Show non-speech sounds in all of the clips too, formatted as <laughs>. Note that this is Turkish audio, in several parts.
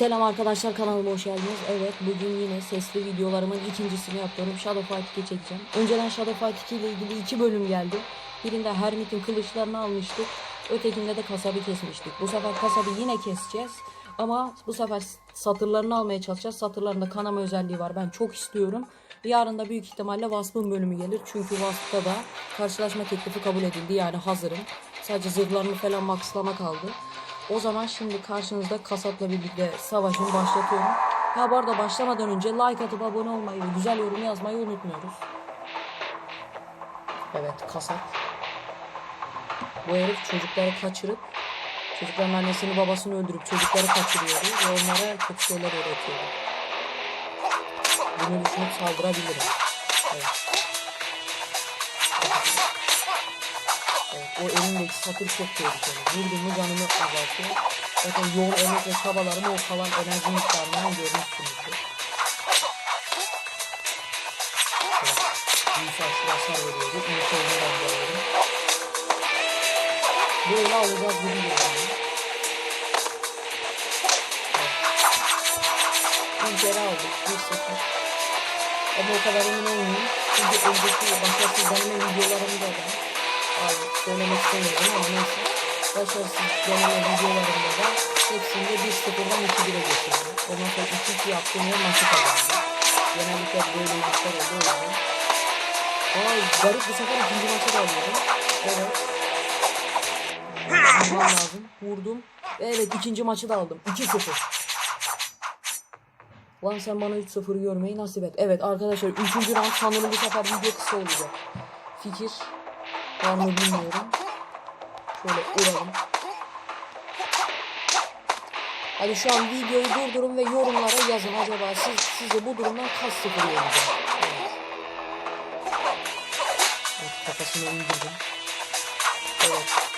Selam arkadaşlar kanalıma hoş geldiniz. Evet bugün yine sesli videolarımın ikincisini yapıyorum. Shadow Fight 2 çekeceğim. Önceden Shadow Fight 2 ile ilgili iki bölüm geldi. Birinde Hermit'in kılıçlarını almıştık. Ötekinde de kasabı kesmiştik. Bu sefer kasabı yine keseceğiz. Ama bu sefer satırlarını almaya çalışacağız. Satırlarında kanama özelliği var. Ben çok istiyorum. Yarın da büyük ihtimalle Wasp'ın bölümü gelir. Çünkü Wasp'ta da karşılaşma teklifi kabul edildi. Yani hazırım. Sadece zırhlarını falan maxlama kaldı. O zaman şimdi karşınızda kasapla birlikte savaşımı başlatıyorum. Ha bu arada başlamadan önce like atıp abone olmayı ve güzel yorum yazmayı unutmuyoruz. Evet kasap. Bu herif çocukları kaçırıp çocukların annesini babasını öldürüp çocukları kaçırıyordu ve onlara kötü şeyler öğretiyordu. Bunu düşünüp saldırabilirim. Evet. O elindeki satır çok tehlikeli. Vurdum mu canımı azaltıyor. Zaten yoğun emek ve çabalarımı o kalan enerji miktarından görmüşsünüzdür. Aşırı hasar veriyordu. Ben görüyorum. Böyle alacağız gibi. İlk kere aldık. 1-0. Ama o kadar emin olmayayım. Çünkü önceki başarısız deneme videolarımda da abi söylemek istemiyorum ama neyse. Başarısız deneme videolarımda da hepsinde 1-0'dan 2-1'e geçirdim. Ondan sonra 2-2 yaptığım yer maçı kazandı. Genellikle böyle ilişkiler oldu o yüzden. Aa garip bu sefer ikinci maça da alıyorum. Evet. Vurmam lazım. Vurdum. Evet ikinci maçı da aldım. 2-0. Lan sen bana 3-0 görmeyi nasip et. Evet arkadaşlar 3. round sanırım bu sefer video kısa olacak. Fikir var mı bilmiyorum. Şöyle vuralım. Hadi şu an videoyu durdurun ve yorumlara yazın acaba siz size bu durumdan kaç sıfır olacak? Evet. evet kafasını indirdim. Evet.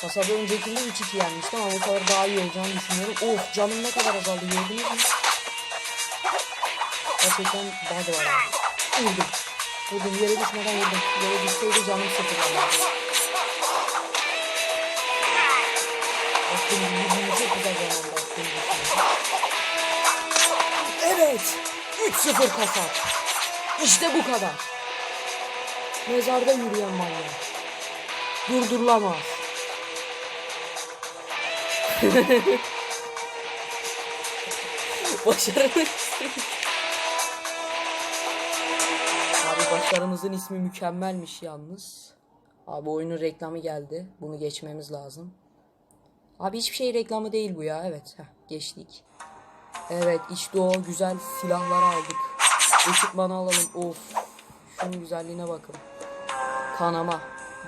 Kasaba öncekinde 3-2 yenmiştim ama bu sefer daha iyi olacağını düşünüyorum. Of canım ne kadar azaldı gördünüz mü? Gerçekten bug var abi. Vurdum. Vurdum yere düşmeden vurdum. Yere düşseydi canım sıfırlanırdı. Attığım gibi çok güzel zamanda attığım düşünüyorum. Evet. 3-0 kasap. İşte bu kadar. Mezarda yürüyen manyak. Durdurulamaz. <laughs> Başarılı. Başarımızın ismi mükemmelmiş yalnız. Abi oyunun reklamı geldi. Bunu geçmemiz lazım. Abi hiçbir şey reklamı değil bu ya. Evet. Heh, geçtik. Evet işte o güzel silahları aldık. Ekipmanı alalım. Of. Şunun güzelliğine bakın. Kanama.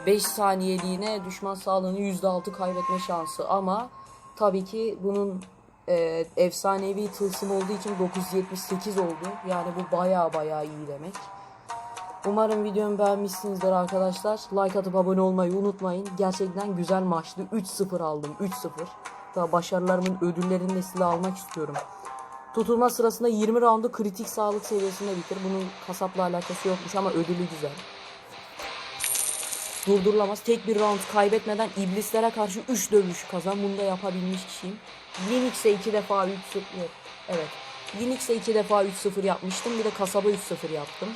5 saniyeliğine düşman sağlığını %6 kaybetme şansı ama tabii ki bunun e, efsanevi tılsım olduğu için 978 oldu. Yani bu baya baya iyi demek. Umarım videomu beğenmişsinizdir arkadaşlar. Like atıp abone olmayı unutmayın. Gerçekten güzel maçtı. 3-0 aldım. 3-0. Daha başarılarımın ödüllerini de almak istiyorum. Tutulma sırasında 20 roundu kritik sağlık seviyesinde bitir. Bunun kasapla alakası yokmuş ama ödülü güzel durdurulamaz. Tek bir round kaybetmeden iblislere karşı 3 dövüş kazan. Bunu da yapabilmiş kişiyim. Linux'e 2 defa 3-0 evet. Linux'e 2 defa 3-0 yapmıştım. Bir de kasaba 3-0 yaptım.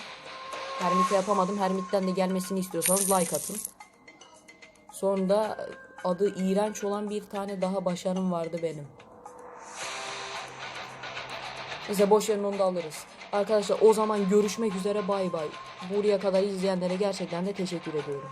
Hermit'e yapamadım. Hermit'ten de gelmesini istiyorsanız like atın. Sonra adı iğrenç olan bir tane daha başarım vardı benim. Neyse boş verin onu da alırız. Arkadaşlar o zaman görüşmek üzere bay bay. Buraya kadar izleyenlere gerçekten de teşekkür ediyorum.